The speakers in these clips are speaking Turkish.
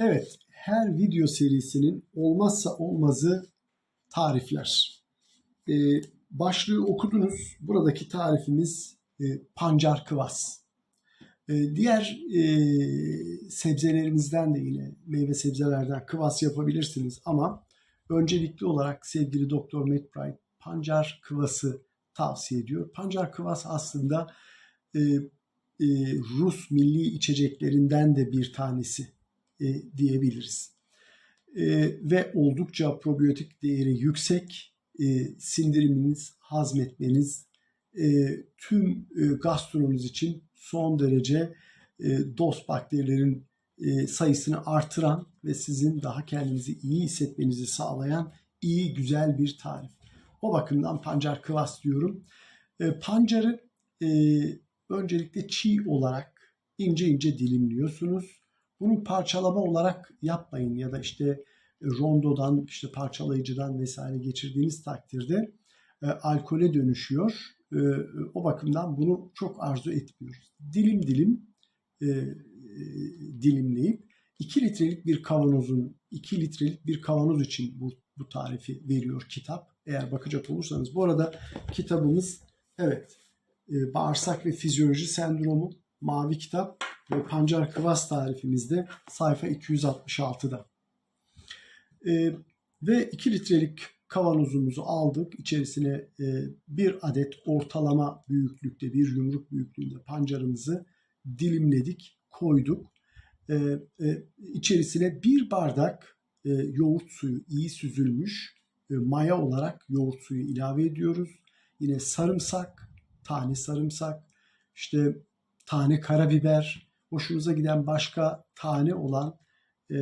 Evet, her video serisinin olmazsa olmazı tarifler. Ee, başlığı okudunuz. Buradaki tarifimiz e, pancar kıvas. Ee, diğer e, sebzelerimizden de yine meyve sebzelerden kıvas yapabilirsiniz ama öncelikli olarak sevgili Doktor Matt pancar kıvası tavsiye ediyor. Pancar kıvas aslında e, e, Rus milli içeceklerinden de bir tanesi e, diyebiliriz. E, ve oldukça probiyotik değeri yüksek, e, sindiriminiz, hazmetmeniz, e, tüm e, gastronuz için son derece e, dost bakterilerin e, sayısını artıran ve sizin daha kendinizi iyi hissetmenizi sağlayan iyi, güzel bir tarif. O bakımdan pancar kıvas diyorum. E, pancarı e, öncelikle çiğ olarak ince ince dilimliyorsunuz. Bunu parçalama olarak yapmayın ya da işte e, rondodan, işte parçalayıcıdan vesaire geçirdiğiniz takdirde e, alkole dönüşüyor. E, o bakımdan bunu çok arzu etmiyoruz. Dilim dilim e, e, dilimleyip 2 litrelik bir kavanozun 2 litrelik bir kavanoz için bu, bu tarifi veriyor kitap. Eğer bakacak olursanız. Bu arada kitabımız evet e, bağırsak ve fizyoloji sendromu mavi kitap ve pancar kıvas tarifimizde sayfa 266'da. E, ve 2 litrelik kavanozumuzu aldık. İçerisine e, bir adet ortalama büyüklükte, bir yumruk büyüklüğünde pancarımızı dilimledik, koyduk. E, e, içerisine bir bardak e, yoğurt suyu, iyi süzülmüş e, maya olarak yoğurt suyu ilave ediyoruz. Yine sarımsak, tane sarımsak, işte tane karabiber, hoşunuza giden başka tane olan e,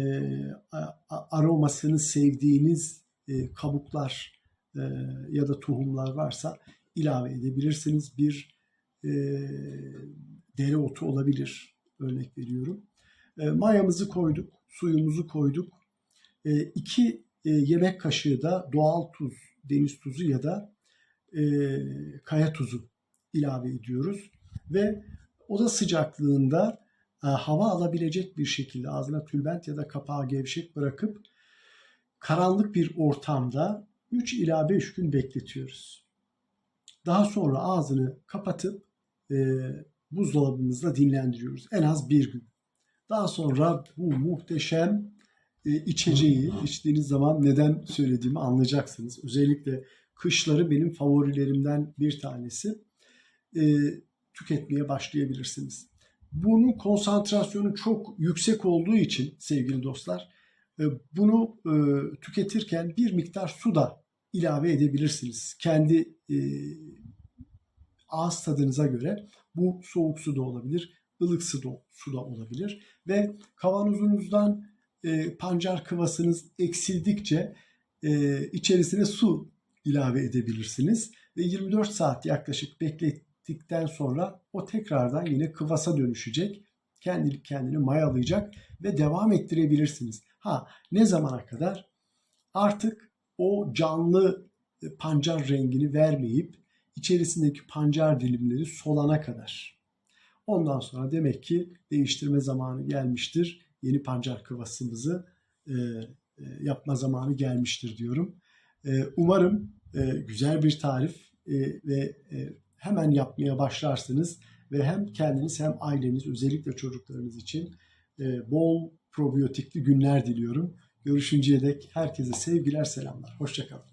aromasını sevdiğiniz e, kabuklar e, ya da tohumlar varsa ilave edebilirsiniz. Bir e, dereotu olabilir örnek veriyorum. E, mayamızı koyduk, suyumuzu koyduk. E, iki e, yemek kaşığı da doğal tuz, deniz tuzu ya da e, kaya tuzu ilave ediyoruz. Ve oda sıcaklığında hava alabilecek bir şekilde ağzına tülbent ya da kapağı gevşek bırakıp karanlık bir ortamda 3 ila 5 gün bekletiyoruz. Daha sonra ağzını kapatıp e, buzdolabımızda dinlendiriyoruz. En az bir gün. Daha sonra bu muhteşem e, içeceği içtiğiniz zaman neden söylediğimi anlayacaksınız. Özellikle kışları benim favorilerimden bir tanesi. E, tüketmeye başlayabilirsiniz. Bunun konsantrasyonu çok yüksek olduğu için sevgili dostlar e, bunu e, tüketirken bir miktar su da ilave edebilirsiniz. Kendi e, ağız tadınıza göre bu soğuk su da olabilir, ılık su da, su da olabilir. Ve kavanozunuzdan pancar kıvasınız eksildikçe içerisine su ilave edebilirsiniz. Ve 24 saat yaklaşık beklettikten sonra o tekrardan yine kıvasa dönüşecek. Kendi kendini mayalayacak ve devam ettirebilirsiniz. Ha ne zamana kadar? Artık o canlı e, pancar rengini vermeyip içerisindeki pancar dilimleri solana kadar. Ondan sonra demek ki değiştirme zamanı gelmiştir. Yeni pancar kıvasımızı e, e, yapma zamanı gelmiştir diyorum. E, umarım e, güzel bir tarif e, ve e, hemen yapmaya başlarsınız ve hem kendiniz hem aileniz özellikle çocuklarınız için e, bol probiyotikli günler diliyorum. Görüşünceye dek herkese sevgiler selamlar. Hoşçakalın.